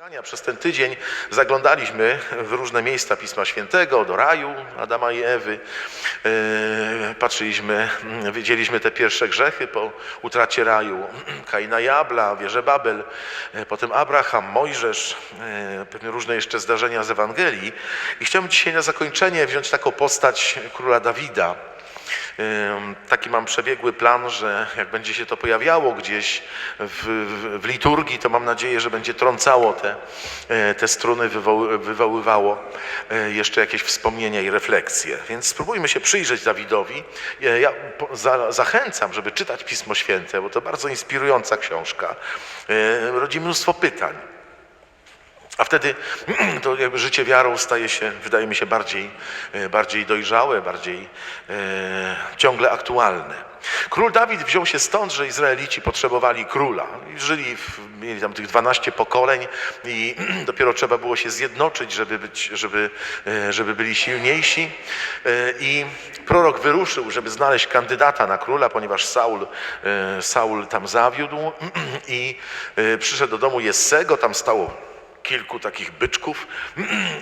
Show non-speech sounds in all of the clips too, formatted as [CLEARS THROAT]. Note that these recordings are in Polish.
spotkania przez ten tydzień zaglądaliśmy w różne miejsca Pisma Świętego, do raju Adama i Ewy. E, Patrzyliśmy, widzieliśmy te pierwsze grzechy po utracie raju. Kaina i Abla, wieże Babel, e, potem Abraham, Mojżesz, e, pewnie różne jeszcze zdarzenia z Ewangelii. I chciałbym dzisiaj na zakończenie wziąć taką postać króla Dawida. Taki mam przebiegły plan, że jak będzie się to pojawiało gdzieś w, w, w liturgii, to mam nadzieję, że będzie trącało te, e, te struny, wywoły, wywoływało e, jeszcze jakieś wspomnienia i refleksje. Więc spróbujmy się przyjrzeć Dawidowi. Ja za, zachęcam, żeby czytać Pismo Święte, bo to bardzo inspirująca książka. E, Rodzi mnóstwo pytań. A wtedy [CLEARS THROAT] to jakby życie wiarą staje się, wydaje mi się, bardziej, e, bardziej dojrzałe, bardziej e, ciągle aktualne. Król Dawid wziął się stąd, że Izraelici potrzebowali króla. Żyli, w, mieli tam tych 12 pokoleń i [CLEARS THROAT] dopiero trzeba było się zjednoczyć, żeby, być, żeby, e, żeby byli silniejsi. E, I prorok wyruszył, żeby znaleźć kandydata na króla, ponieważ Saul, Saul tam zawiódł [CLEARS THROAT] i przyszedł do domu Jessego, tam stało kilku takich byczków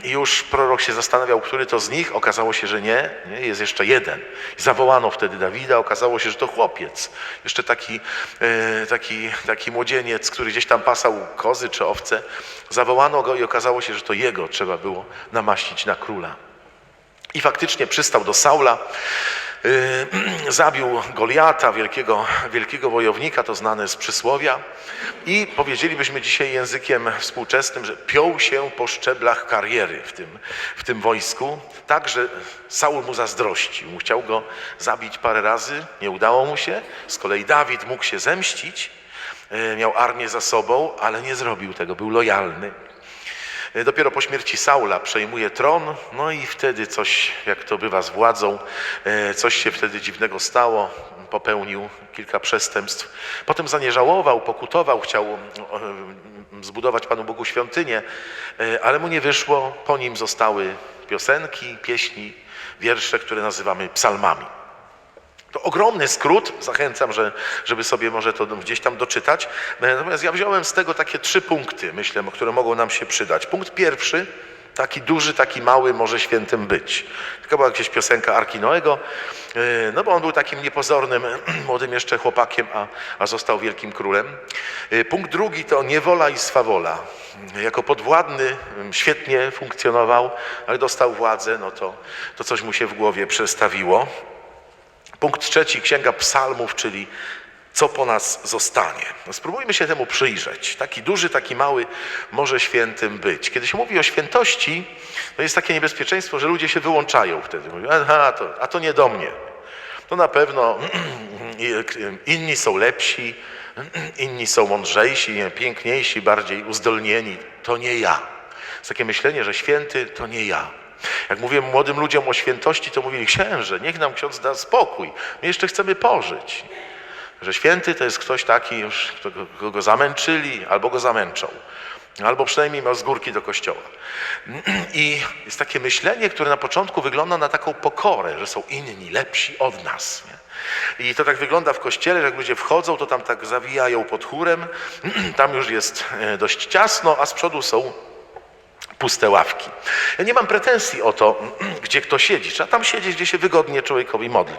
i już prorok się zastanawiał, który to z nich. Okazało się, że nie, nie jest jeszcze jeden. Zawołano wtedy Dawida, okazało się, że to chłopiec. Jeszcze taki, e, taki, taki młodzieniec, który gdzieś tam pasał kozy czy owce. Zawołano go i okazało się, że to jego trzeba było namaścić na króla. I faktycznie przystał do Saula, [CLEARS THROAT] zabił Goliata, wielkiego, wielkiego wojownika, to znane z przysłowia. I powiedzielibyśmy dzisiaj językiem współczesnym, że piął się po szczeblach kariery w tym, w tym wojsku, tak, że Saul mu zazdrościł. Chciał go zabić parę razy, nie udało mu się. Z kolei Dawid mógł się zemścić, yy, miał armię za sobą, ale nie zrobił tego, był lojalny. E, Dopiero po śmierci Saula przejmuje tron, no i wtedy coś, jak to bywa z władzą, e, coś się wtedy dziwnego stało, popełnił kilka przestępstw. Potem zanieżałował, pokutował, chciał e, zbudować Panu Bogu świątynię, ale mu nie wyszło. Po nim zostały piosenki, pieśni, wiersze, które nazywamy psalmami. To ogromny skrót, zachęcam, że, żeby sobie może to gdzieś tam doczytać. Natomiast ja wziąłem z tego takie trzy punkty, myślę, które mogą nam się przydać. Punkt pierwszy, taki duży, taki mały może świętym być. Taka była jakaś piosenka Arki Noego, yy, no bo on był takim niepozornym, [CLEARS THROAT] młodym jeszcze chłopakiem, a, a został wielkim królem. Yy, Punkt drugi to niewola i swawola. Jako podwładny yy, świetnie funkcjonował, ale dostał władzę, no to, to coś mu się w głowie przestawiło. Punkt trzeci, Księga Psalmów, czyli co po nas zostanie. No spróbujmy się temu przyjrzeć. Taki duży, taki mały może świętym być. Kiedy się mówi o świętości, to jest takie niebezpieczeństwo, że ludzie się wyłączają wtedy. Mówią, aha, to, a to nie do mnie. To na pewno [CLEARS THROAT] inni są lepsi, [CLEARS THROAT] inni są mądrzejsi, piękniejsi, bardziej uzdolnieni. To nie ja. Jest takie myślenie, że święty to nie ja. Jak mówiłem młodym ludziom o świętości, to mówili, księże, niech nam ksiądz da spokój. My jeszcze chcemy pożyć. Że święty to jest ktoś taki już, kogo, kogo zamęczyli albo go zamęczą. Albo przynajmniej miał z górki do kościoła. [CLEARS THROAT] I jest takie myślenie, które na początku wygląda na taką pokorę, że są inni, lepsi od nas. Nie? I to tak wygląda w kościele, że jak ludzie wchodzą, to tam tak zawijają pod chórem. [CLEARS THROAT] Tam już jest e, dość ciasno, a z przodu są puste ławki. Ja nie mam pretensji o to, [CLEARS THROAT] gdzie kto siedzi. Trzeba tam siedzieć, gdzie się wygodnie człowiekowi modli.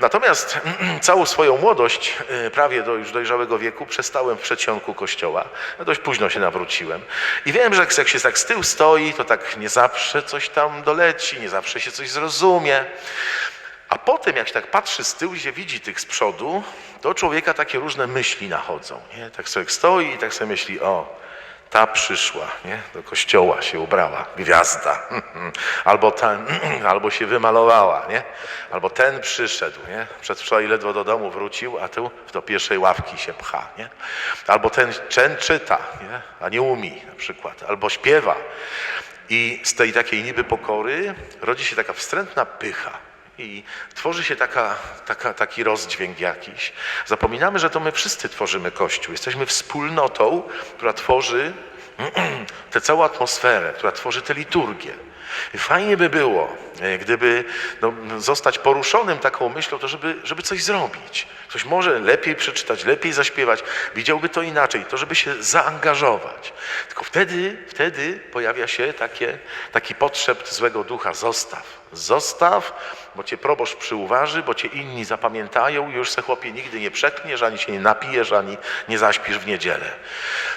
Natomiast [CLEARS THROAT] całą swoją młodość, e, prawie do już dojrzałego wieku, przestałem w przedsionku kościoła. Ja dość późno się nawróciłem. I wiem, że jak się tak z tyłu stoi, to tak nie zawsze coś tam doleci, nie zawsze się coś zrozumie. A potem, jak się tak patrzy z tyłu i się widzi tych z przodu, to człowieka takie różne myśli nachodzą. Nie? Tak sobie stoi i tak sobie myśli, o, ta przyszła, nie? do kościoła się ubrała, gwiazda, [LAUGHS] albo, ten, [CLEARS THROAT] albo się wymalowała, nie? albo ten przyszedł, nie? przedwczoraj ledwo do domu wrócił, a tu do pierwszej ławki się pcha, nie? albo ten, ten czyta, nie? a nie umie na przykład, albo śpiewa. I z tej takiej niby pokory rodzi się taka wstrętna pycha. I tworzy się taka, taka, taki rozdźwięk jakiś. Zapominamy, że to my wszyscy tworzymy Kościół. Jesteśmy wspólnotą, która tworzy [CLEARS THROAT] tę całą atmosferę, która tworzy tę liturgię. Fajnie by było, e, gdyby no, zostać poruszonym taką myślą, to żeby, żeby coś zrobić. Ktoś może lepiej przeczytać, lepiej zaśpiewać, widziałby to inaczej, to żeby się zaangażować. Tylko wtedy, wtedy pojawia się takie, taki potrzebt złego ducha, zostaw. Zostaw, bo cię proboszcz przyuważy, bo cię inni zapamiętają już se chłopie nigdy nie przekniesz, ani się nie napijesz, ani nie zaśpisz w niedzielę.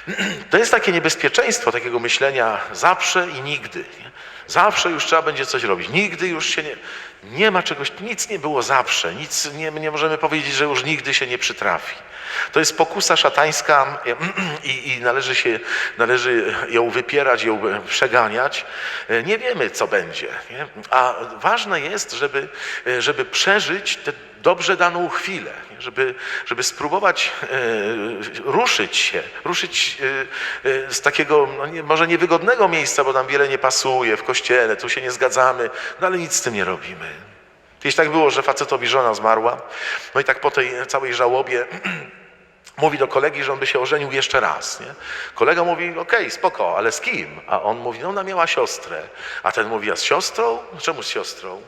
[CLEARS THROAT] To jest takie niebezpieczeństwo takiego myślenia zawsze i nigdy. Nie? Zawsze już trzeba będzie coś robić. Nigdy już się nie. Nie ma czegoś, nic nie było zawsze, nic nie, nie możemy powiedzieć, że już nigdy się nie przytrafi. To jest pokusa szatańska [CLEARS THROAT] i, i należy, się, należy ją wypierać, ją przeganiać. Nie wiemy, co będzie. Nie? A ważne jest, żeby, żeby przeżyć tę dobrze daną chwilę, żeby, żeby spróbować e, ruszyć się, ruszyć e, e, z takiego no nie, może niewygodnego miejsca, bo nam wiele nie pasuje w kościele, tu się nie zgadzamy, no ale nic z tym nie robimy. Kiedyś tak było, że facetowi żona zmarła, no i tak po tej całej żałobie [CLEARS THROAT] mówi do kolegi, że on by się ożenił jeszcze raz. Nie? Kolega mówi, okej, okay, spoko, ale z kim? A on mówi, no ona miała siostrę. A ten mówi, a z siostrą? No czemu z siostrą?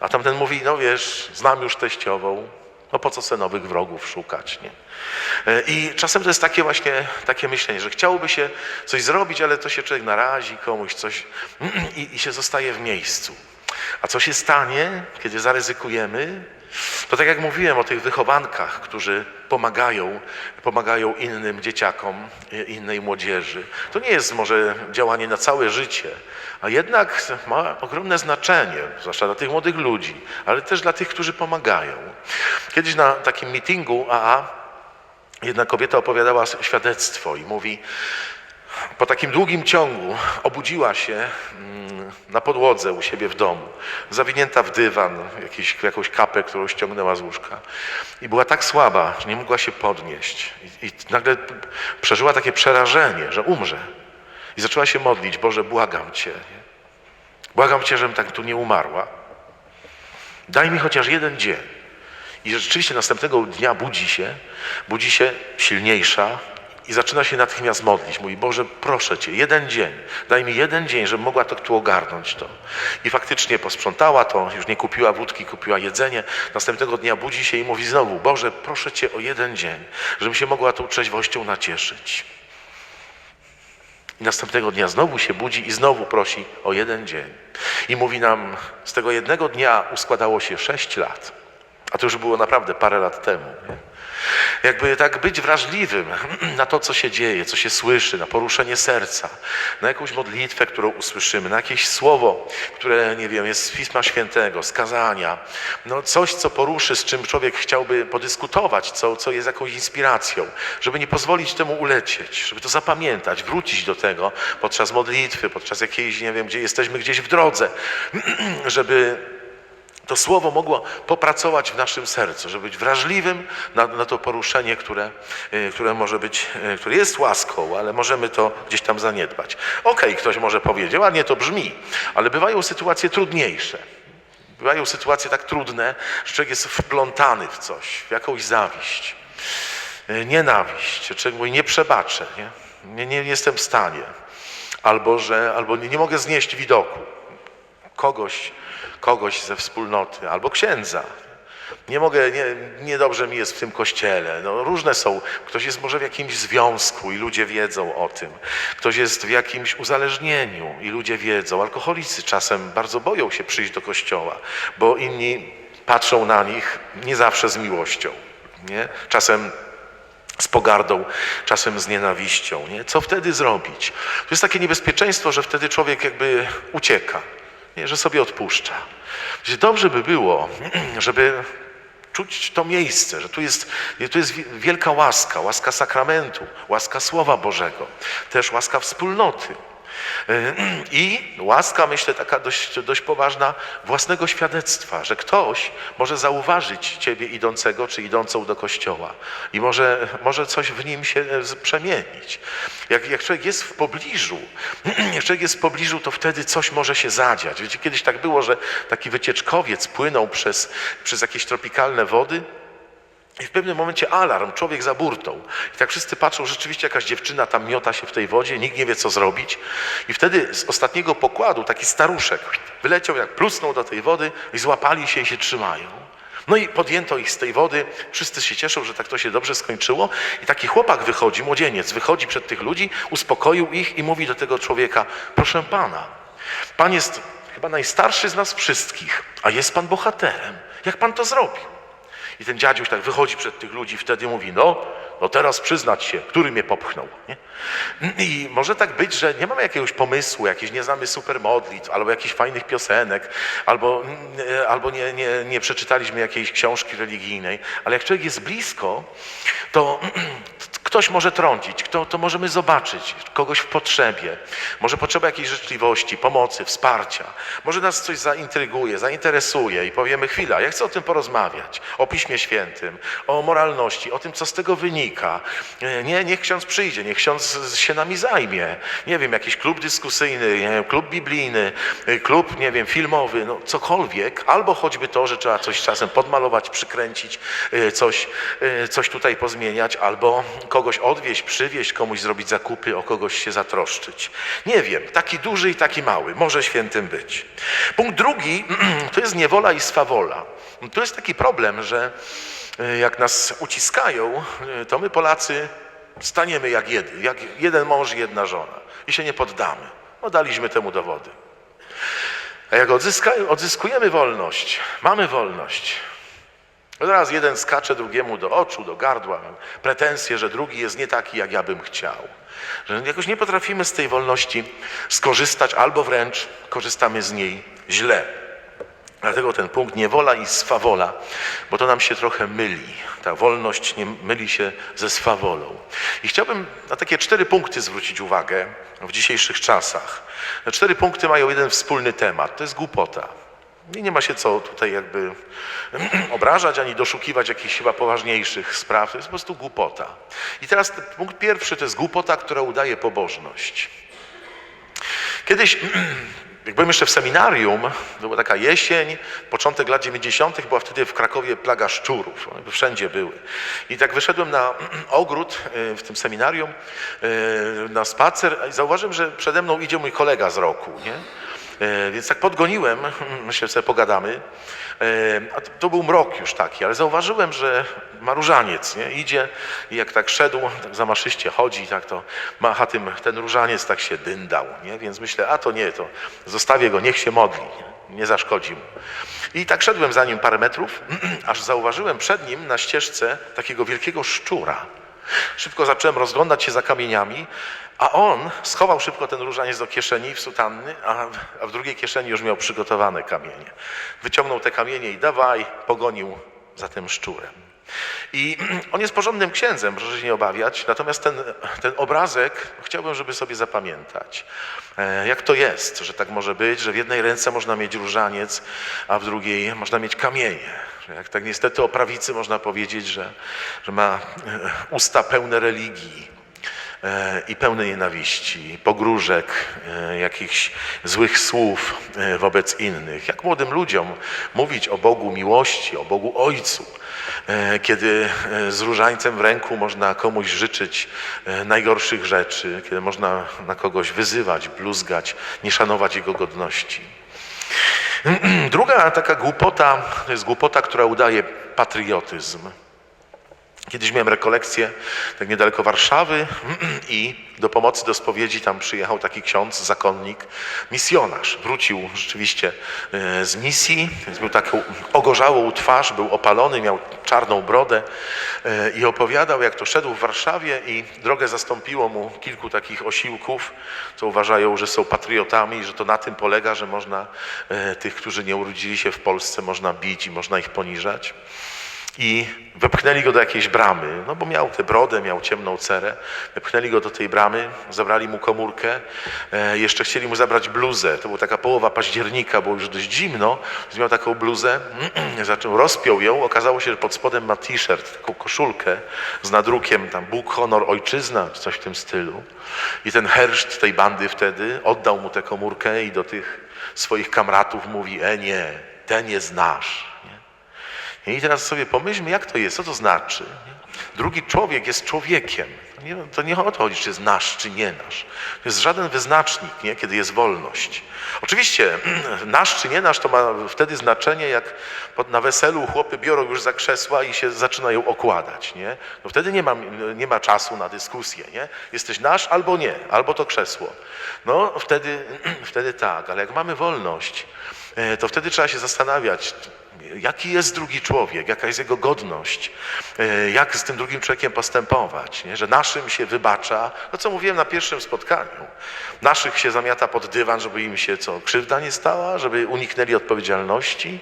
A tamten mówi, no wiesz, znam już teściową, no po co se nowych wrogów szukać, nie? E, I czasem to jest takie właśnie takie myślenie, że chciałoby się coś zrobić, ale to się człowiek narazi komuś, coś [CLEARS THROAT] i, i się zostaje w miejscu. A co się stanie, kiedy zaryzykujemy? To tak jak mówiłem o tych wychowankach, którzy pomagają, pomagają innym dzieciakom, innej młodzieży. To nie jest może działanie na całe życie, a jednak ma ogromne znaczenie, zwłaszcza dla tych młodych ludzi, ale też dla tych, którzy pomagają. Kiedyś na takim meetingu AA jedna kobieta opowiadała świadectwo i mówi, po takim długim ciągu obudziła się mm, na podłodze u siebie w domu, zawinięta w dywan, jakiś, jakąś kapę, którą ściągnęła z łóżka. I była tak słaba, że nie mogła się podnieść. I, i nagle przeżyła takie przerażenie, że umrze. I zaczęła się modlić, Boże, błagam Cię. Błagam Cię, żebym tak tu nie umarła. Daj mi chociaż jeden dzień. I rzeczywiście następnego dnia budzi się, budzi się silniejsza, i zaczyna się natychmiast modlić. Mówi, Boże, proszę Cię, jeden dzień, daj mi jeden dzień, żebym mogła to tu ogarnąć to. I faktycznie posprzątała to, już nie kupiła wódki, kupiła jedzenie. Następnego dnia budzi się i mówi znowu, Boże, proszę Cię o jeden dzień, żebym się mogła tą trzeźwością nacieszyć. I następnego dnia znowu się budzi i znowu prosi o jeden dzień. I mówi nam, z tego jednego dnia uskładało się sześć lat. A to już było naprawdę parę lat temu. Nie? Jakby tak być wrażliwym [CLEARS THROAT] na to, co się dzieje, co się słyszy, na poruszenie serca, na jakąś modlitwę, którą usłyszymy, na jakieś słowo, które, nie wiem, jest z Pisma Świętego, z kazania, no coś, co poruszy, z czym człowiek chciałby podyskutować, co, co jest jakąś inspiracją, żeby nie pozwolić temu ulecieć, żeby to zapamiętać, wrócić do tego podczas modlitwy, podczas jakiejś, nie wiem, gdzie jesteśmy gdzieś w drodze, [CLEARS THROAT] żeby to słowo mogło popracować w naszym sercu, żeby być wrażliwym na, na to poruszenie, które, y, które może być, y, które jest łaską, ale możemy to gdzieś tam zaniedbać. Okej, okay, ktoś może powiedzieć, ładnie to brzmi, ale bywają sytuacje trudniejsze. Bywają sytuacje tak trudne, że człowiek jest wplątany w coś, w jakąś zawiść, y, nienawiść, człowiek mówi, nie przebaczę, nie? Nie, nie jestem w stanie, albo że albo nie, nie mogę znieść widoku kogoś, kogoś ze wspólnoty albo księdza. Nie mogę, nie, niedobrze mi jest w tym kościele. No, różne są. Ktoś jest może w jakimś związku i ludzie wiedzą o tym. Ktoś jest w jakimś uzależnieniu i ludzie wiedzą. Alkoholicy czasem bardzo boją się przyjść do kościoła, bo inni patrzą na nich nie zawsze z miłością. Nie? Czasem z pogardą, czasem z nienawiścią. Nie? Co wtedy zrobić? To jest takie niebezpieczeństwo, że wtedy człowiek jakby ucieka że sobie odpuszcza. Dobrze by było, [CLEARS THROAT] żeby czuć to miejsce, że tu jest, tu jest wielka łaska, łaska sakramentu, łaska Słowa Bożego, też łaska wspólnoty. I łaska, myślę, taka dość, dość poważna, własnego świadectwa, że ktoś może zauważyć ciebie idącego czy idącą do kościoła i może, może coś w nim się e, przemienić. Jak, jak człowiek jest w pobliżu, [CLEARS THROAT] jak człowiek jest w pobliżu, to wtedy coś może się zadziać. Wiecie, kiedyś tak było, że taki wycieczkowiec płynął przez, przez jakieś tropikalne wody I w pewnym momencie alarm, człowiek za burtą. I tak wszyscy patrzą, rzeczywiście jakaś dziewczyna tam miota się w tej wodzie, nikt nie wie co zrobić. I wtedy z ostatniego pokładu taki staruszek wyleciał, jak plusnął do tej wody i złapali się i się trzymają. No i podjęto ich z tej wody, wszyscy się cieszą, że tak to się dobrze skończyło. I taki chłopak wychodzi, młodzieniec, wychodzi przed tych ludzi, uspokoił ich i mówi do tego człowieka, proszę pana, pan jest chyba najstarszy z nas wszystkich, a jest pan bohaterem. Jak pan to zrobił? I ten dziadziuś tak wychodzi przed tych ludzi, wtedy mówi, no, no teraz przyznać się, który mnie popchnął. Nie? I może tak być, że nie mamy jakiegoś pomysłu, jakieś nie znamy super modlitw, albo jakichś fajnych piosenek, albo, mm, albo nie, nie, nie przeczytaliśmy jakiejś książki religijnej, ale jak człowiek jest blisko, to ktoś może trącić, kto, to możemy zobaczyć kogoś w potrzebie, może potrzeba jakiejś życzliwości, pomocy, wsparcia, może nas coś zaintryguje, zainteresuje i powiemy chwila, ja chcę o tym porozmawiać, o Piśmie Świętym, o moralności, o tym, co z tego wynika. E, Nie, niech ksiądz przyjdzie, niech ksiądz się nami zajmie. Nie wiem, jakiś klub dyskusyjny, wiem, klub biblijny, e, klub, nie wiem, filmowy, no cokolwiek, albo choćby to, że trzeba coś czasem podmalować, przykręcić, e, coś, coś tutaj pozmieniać, albo kogoś odwieźć, przywieźć, komuś zrobić zakupy, o kogoś się zatroszczyć. Nie wiem, taki duży i taki mały, może świętym być. Punkt drugi [CLEARS THROAT] to jest niewola i swawola. To jest taki problem, że e, jak nas uciskają, e, to my Polacy staniemy jak jeden, jak jeden mąż i jedna żona i się nie poddamy. No daliśmy temu dowody. A jak odzyskujemy wolność, mamy wolność, Zaraz jeden skacze drugiemu do oczu, do gardła, mam pretensje, że drugi jest nie taki, jak ja bym chciał. Że jakoś nie potrafimy z tej wolności skorzystać, albo wręcz korzystamy z niej źle. Dlatego ten punkt niewola i swawola, bo to nam się trochę myli. Ta wolność nie myli się ze swawolą. I chciałbym na takie cztery punkty zwrócić uwagę w dzisiejszych czasach. Te cztery punkty mają jeden wspólny temat, to jest głupota. I nie ma się co tutaj jakby [CLEARS THROAT] obrażać, ani doszukiwać jakichś chyba poważniejszych spraw. To jest po prostu głupota. I teraz punkt pierwszy to jest głupota, która udaje pobożność. Kiedyś, [CLEARS THROAT] jak byłem jeszcze w seminarium, to była taka jesień, początek lat 90., była wtedy w Krakowie plaga szczurów. One wszędzie były. I tak wyszedłem na [CLEARS THROAT] ogród e, w tym seminarium, e, na spacer i zauważyłem, że przede mną idzie mój kolega z roku. Nie? E, Więc tak podgoniłem, [LAUGHS] myślę, sobie pogadamy. E, A to- to był mrok już taki, ale zauważyłem, że ma różaniec, nie? Idzie i jak tak szedł, tak zamaszyście chodzi, tak to macha tym, ten różaniec tak się dyndał, nie? Więc myślę, a to nie, to zostawię go, niech się modli, nie, nie zaszkodzi mu. I tak szedłem za nim parę metrów, [CLEARS THROAT] aż zauważyłem przed nim na ścieżce takiego wielkiego szczura. Szybko zacząłem rozglądać się za kamieniami, a on schował szybko ten różaniec do kieszeni w sutanny, a, a w drugiej kieszeni już miał przygotowane kamienie. Wyciągnął te kamienie i dawaj, pogonił za tym szczurem. I [CLEARS THROAT] on jest porządnym księdzem, proszę się nie obawiać, natomiast ten, ten obrazek chciałbym, żeby sobie zapamiętać. E, Jak to jest, że tak może być, że w jednej ręce można mieć różaniec, a w drugiej można mieć kamienie. Jak tak niestety o prawicy można powiedzieć, że, że ma e, usta pełne religii, e, i pełne nienawiści, pogróżek, e, jakichś złych słów wobec innych. Jak młodym ludziom mówić o Bogu miłości, o Bogu Ojcu, kiedy z różańcem w ręku można komuś życzyć najgorszych rzeczy, kiedy można na kogoś wyzywać, bluzgać, nie szanować jego godności. [CLEARS THROAT] Druga taka głupota to jest głupota, która udaje patriotyzm. Kiedyś miałem rekolekcję tak niedaleko Warszawy [CLEARS THROAT] i do pomocy do spowiedzi tam przyjechał taki ksiądz, zakonnik, misjonarz. Wrócił rzeczywiście e, z misji, więc był taką ogorzałą twarz, był opalony, miał czarną brodę e, i opowiadał, jak to szedł w Warszawie i drogę zastąpiło mu kilku takich osiłków, co uważają, że są patriotami że to na tym polega, że można e, tych, którzy nie urodzili się w Polsce, można bić i można ich poniżać. I wepchnęli go do jakiejś bramy, no bo miał tę brodę, miał ciemną cerę. Wepchnęli go do tej bramy, zabrali mu komórkę, e, jeszcze chcieli mu zabrać bluzę. To była taka połowa października, było już dość zimno, więc miał taką bluzę, [CLEARS THROAT] zaczął, rozpiął ją, okazało się, że pod spodem ma t-shirt, taką koszulkę z nadrukiem tam Bóg, honor, ojczyzna, czy coś w tym stylu. I ten herszt tej bandy wtedy oddał mu tę komórkę i do tych swoich kamratów mówi, e nie, ten jest nasz. I teraz sobie pomyślmy, jak to jest, co to znaczy. Drugi człowiek jest człowiekiem. To nie, to nie o to chodzi, czy jest nasz, czy nie nasz. To jest żaden wyznacznik, nie? kiedy jest wolność. Oczywiście [CLEARS THROAT] nasz czy nie nasz to ma wtedy znaczenie, jak pod, na weselu chłopy biorą już za krzesła i się zaczynają okładać. Nie? No wtedy nie ma, nie ma czasu na dyskusję. Nie? Jesteś nasz albo nie, albo to krzesło. No wtedy, [CLEARS THROAT] wtedy tak, ale jak mamy wolność, e, to wtedy trzeba się zastanawiać, jaki jest drugi człowiek, jaka jest jego godność, e, jak z tym drugim człowiekiem postępować, nie? że naszym się wybacza, no co mówiłem na pierwszym spotkaniu, naszych się zamiata pod dywan, żeby im się co, krzywda nie stała, żeby uniknęli odpowiedzialności,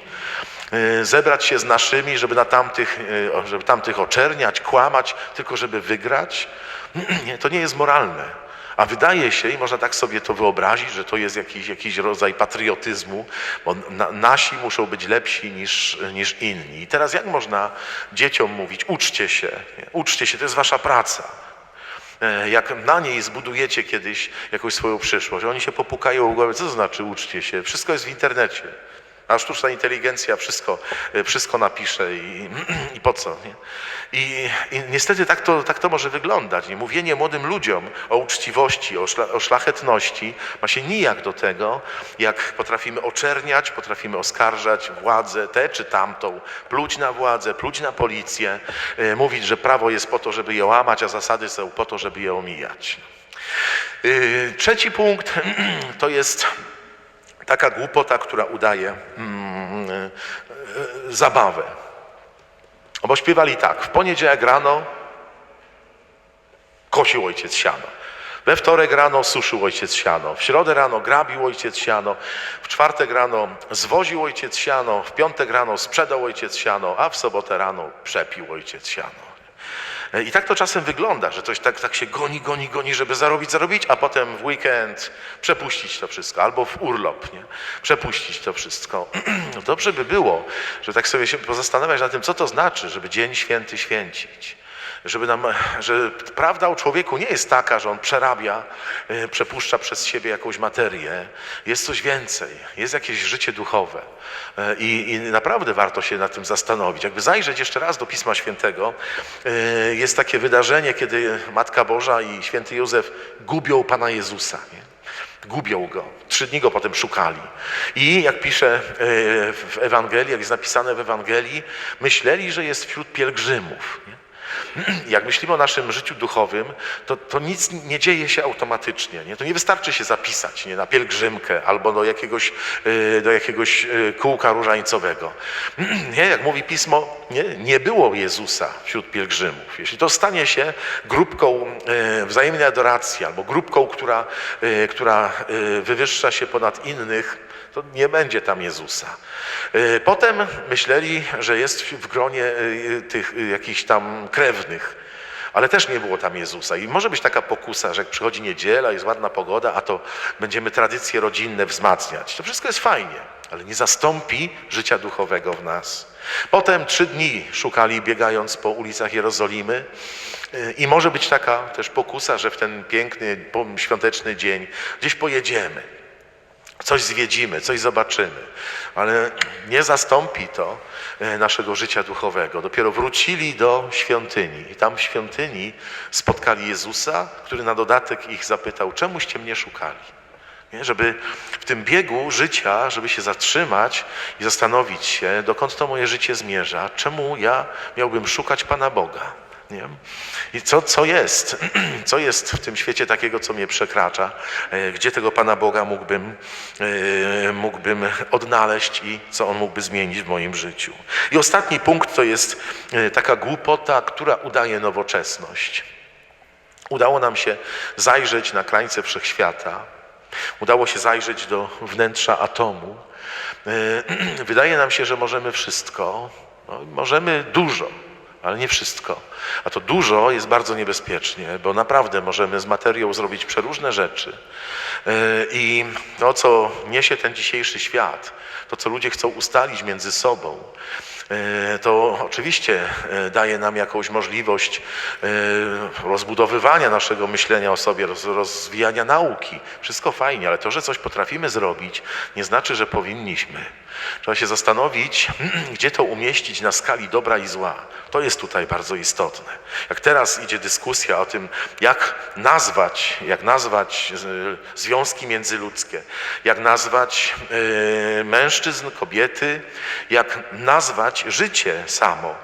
e, zebrać się z naszymi, żeby na tamtych, e, żeby tamtych oczerniać, kłamać, tylko żeby wygrać. [CLEARS THROAT] Nie, to nie jest moralne. A wydaje się, i można tak sobie to wyobrazić, że to jest jakiś, jakiś rodzaj patriotyzmu, bo na, nasi muszą być lepsi niż, niż inni. I teraz jak można dzieciom mówić, uczcie się, nie? uczcie się, to jest wasza praca. E, Jak na niej zbudujecie kiedyś jakąś swoją przyszłość, oni się popukają w głowę, co to znaczy uczcie się? Wszystko jest w internecie. A sztuczna inteligencja wszystko, e, wszystko napisze i, i po co? Nie? I, I niestety tak to, tak to może wyglądać. Nie? Mówienie młodym ludziom o uczciwości, o, szla, o szlachetności ma się nijak do tego, jak potrafimy oczerniać, potrafimy oskarżać władzę, tę czy tamtą, pluć na władzę, pluć na policję, e, mówić, że prawo jest po to, żeby je łamać, a zasady są po to, żeby je omijać. E, Trzeci punkt [CLEARS THROAT] to jest taka głupota, która udaje mm, e, zabawę. Bo śpiewali tak, w poniedziałek rano kosił ojciec siano. We wtorek rano suszył ojciec siano, w środę rano grabił ojciec siano, w czwartek rano zwoził ojciec siano, w piątek rano sprzedał ojciec siano, a w sobotę rano przepił ojciec siano. I tak to czasem wygląda, że coś tak, tak się goni, goni, goni, żeby zarobić, zarobić, a potem w weekend przepuścić to wszystko, albo w urlop, nie? przepuścić to wszystko. [CLEARS THROAT] No Dobrze by było, że tak sobie się pozastanawiać nad tym, co to znaczy, żeby Dzień Święty święcić. Żeby nam, że prawda o człowieku nie jest taka, że on przerabia, e, przepuszcza przez siebie jakąś materię. Jest coś więcej, jest jakieś życie duchowe. E, I, I naprawdę warto się nad tym zastanowić. Jakby zajrzeć jeszcze raz do Pisma Świętego, e, jest takie wydarzenie, kiedy Matka Boża i święty Józef gubią Pana Jezusa. Nie? Gubią go. Trzy dni go potem szukali. I jak pisze w Ewangelii, jak jest napisane w Ewangelii, myśleli, że jest wśród pielgrzymów. Nie? Jak myślimy o naszym życiu duchowym, to, to nic nie dzieje się automatycznie. Nie? To nie wystarczy się zapisać nie? na pielgrzymkę albo do jakiegoś, e, do jakiegoś e, kółka różańcowego. [CLEARS THROAT] Nie? Jak mówi Pismo, nie? nie było Jezusa wśród pielgrzymów. Jeśli to stanie się grupką e, wzajemnej adoracji albo grupką, która, która wywyższa się ponad innych, to nie będzie tam Jezusa. E, Potem myśleli, że jest w gronie e, tych e, jakichś tam krewnych, ale też nie było tam Jezusa. I może być taka pokusa, że jak przychodzi niedziela, jest ładna pogoda, a to będziemy tradycje rodzinne wzmacniać. To wszystko jest fajnie, ale nie zastąpi życia duchowego w nas. Potem trzy dni szukali, biegając po ulicach Jerozolimy. I może być taka też pokusa, że w ten piękny, świąteczny dzień gdzieś pojedziemy. Coś zwiedzimy, coś zobaczymy, ale nie zastąpi to e, naszego życia duchowego. Dopiero wrócili do świątyni i tam w świątyni spotkali Jezusa, który na dodatek ich zapytał, czemuście mnie szukali? Nie? Żeby w tym biegu życia, żeby się zatrzymać i zastanowić się, dokąd to moje życie zmierza, czemu ja miałbym szukać Pana Boga. Nie? I co, co jest? [CLEARS THROAT] Co jest w tym świecie takiego, co mnie przekracza? E, Gdzie tego Pana Boga mógłbym, e, mógłbym odnaleźć i co On mógłby zmienić w moim życiu? I ostatni punkt to jest e, taka głupota, która udaje nowoczesność. Udało nam się zajrzeć na krańce wszechświata. Udało się zajrzeć do wnętrza atomu. [CLEARS THROAT] Wydaje nam się, że możemy wszystko. No, możemy dużo, ale nie wszystko. A to dużo jest bardzo niebezpiecznie, bo naprawdę możemy z materią zrobić przeróżne rzeczy. E, I to, co niesie ten dzisiejszy świat, to, co ludzie chcą ustalić między sobą, to oczywiście e, daje nam jakąś możliwość e, rozbudowywania naszego myślenia o sobie, roz- rozwijania nauki. Wszystko fajnie, ale to, że coś potrafimy zrobić, nie znaczy, że powinniśmy. Trzeba się zastanowić, [CLEARS THROAT] gdzie to umieścić na skali dobra i zła. To jest tutaj bardzo istotne. Jak teraz idzie dyskusja o tym, jak nazwać, jak nazwać e, związki międzyludzkie, jak nazwać e, mężczyzn, kobiety, jak nazwać życie samo.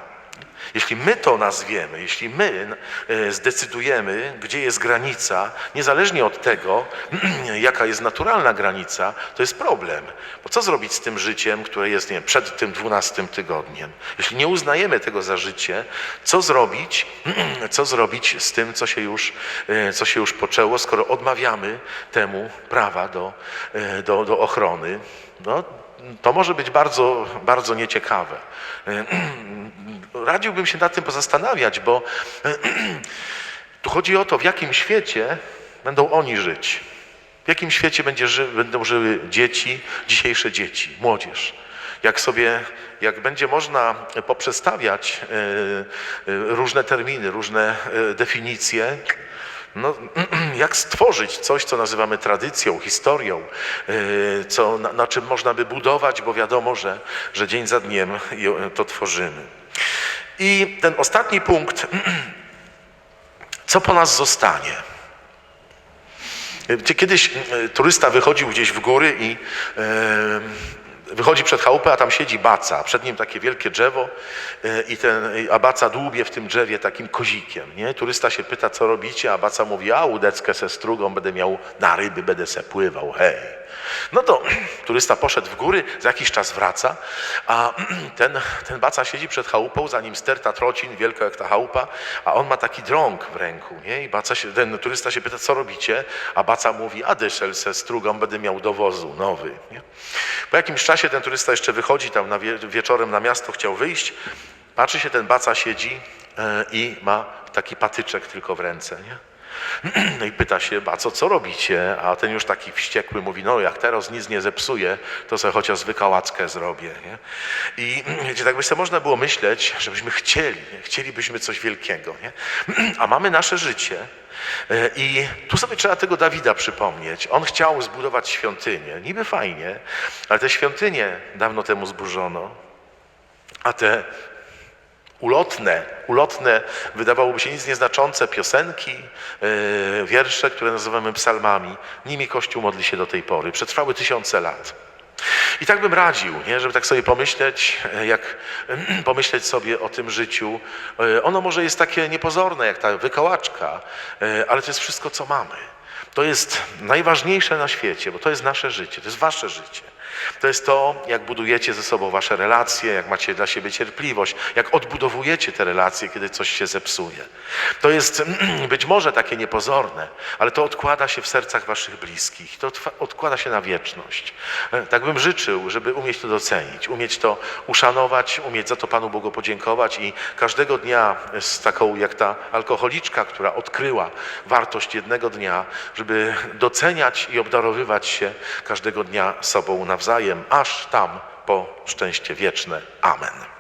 Jeśli my to nazwiemy, jeśli my e, zdecydujemy, gdzie jest granica, niezależnie od tego, [CLEARS THROAT] jaka jest naturalna granica, to jest problem. Bo co zrobić z tym życiem, które jest nie wiem, przed tym dwunastym tygodniem? Jeśli nie uznajemy tego za życie, co zrobić, [CLEARS THROAT] co zrobić z tym, co się już, e, co się już poczęło, skoro odmawiamy temu prawa do, e, do, do ochrony? No, to może być bardzo, bardzo nieciekawe. [CLEARS THROAT] Radziłbym się nad tym pozastanawiać, bo [CLEARS THROAT] tu chodzi o to, w jakim świecie będą oni żyć. W jakim świecie będzie ży, będą żyły dzieci, dzisiejsze dzieci, młodzież. Jak sobie, jak będzie można poprzestawiać e, e, różne terminy, różne e, definicje, no, [CLEARS THROAT] jak stworzyć coś, co nazywamy tradycją, historią, yy, co, na, na czym można by budować, bo wiadomo, że, że dzień za dniem je- to tworzymy. I ten ostatni punkt, [CLEARS THROAT] co po nas zostanie? Gdzie Kiedyś e, turysta wychodził gdzieś w góry i e, wychodzi przed chałupę, a tam siedzi baca. Przed nim takie wielkie drzewo e, i ten, a baca dłubie w tym drzewie takim kozikiem. Nie? Turysta się pyta, co robicie, a baca mówi, a łódeczkę se strugą, będę miał na ryby, będę se pływał, hej. No to [CLEARS THROAT] turysta poszedł w góry, za jakiś czas wraca, a [CLEARS THROAT] ten, ten baca siedzi przed chałupą, za nim sterta trocin, wielka jak ta chałupa, a on ma taki drąg w ręku, nie? I baca się, ten turysta się pyta, co robicie? A baca mówi, a dyszel se strugą, będę miał do wozu nowy, nie? Po jakimś czasie ten turysta jeszcze wychodzi tam na wie, wieczorem na miasto, chciał wyjść, patrzy się, ten baca siedzi e, i ma taki patyczek tylko w ręce, nie? [CLEARS THROAT] No i pyta się, a co, co robicie? A ten już taki wściekły mówi, no jak teraz nic nie zepsuje, to sobie chociaż wykałackę zrobię. Nie? I [CLEARS THROAT] wiecie, tak by sobie można było myśleć, żebyśmy chcieli, nie? chcielibyśmy coś wielkiego. Nie? [CLEARS THROAT] A mamy nasze życie. E, I tu sobie trzeba tego Dawida przypomnieć. On chciał zbudować świątynię. Niby fajnie, ale te świątynie dawno temu zburzono. A te ulotne, ulotne, wydawałoby się nic nieznaczące piosenki, yy, wiersze, które nazywamy psalmami, nimi Kościół modli się do tej pory. Przetrwały tysiące lat. I tak bym radził, nie? żeby tak sobie pomyśleć, e, jak [CLEARS THROAT] pomyśleć sobie o tym życiu. E, Ono może jest takie niepozorne, jak ta wykałaczka, ale to jest wszystko, co mamy. To jest najważniejsze na świecie, bo to jest nasze życie, to jest wasze życie. To jest to, jak budujecie ze sobą wasze relacje, jak macie dla siebie cierpliwość, jak odbudowujecie te relacje, kiedy coś się zepsuje. To jest [CLEARS THROAT] być może takie niepozorne, ale to odkłada się w sercach waszych bliskich, to odkłada się na wieczność. E, Tak bym życzył, żeby umieć to docenić, umieć to uszanować, umieć za to Panu Bogu podziękować i każdego dnia z taką jak ta alkoholiczka, która odkryła wartość jednego dnia, żeby doceniać i obdarowywać się każdego dnia sobą nawzajem, aż tam po szczęście wieczne. Amen.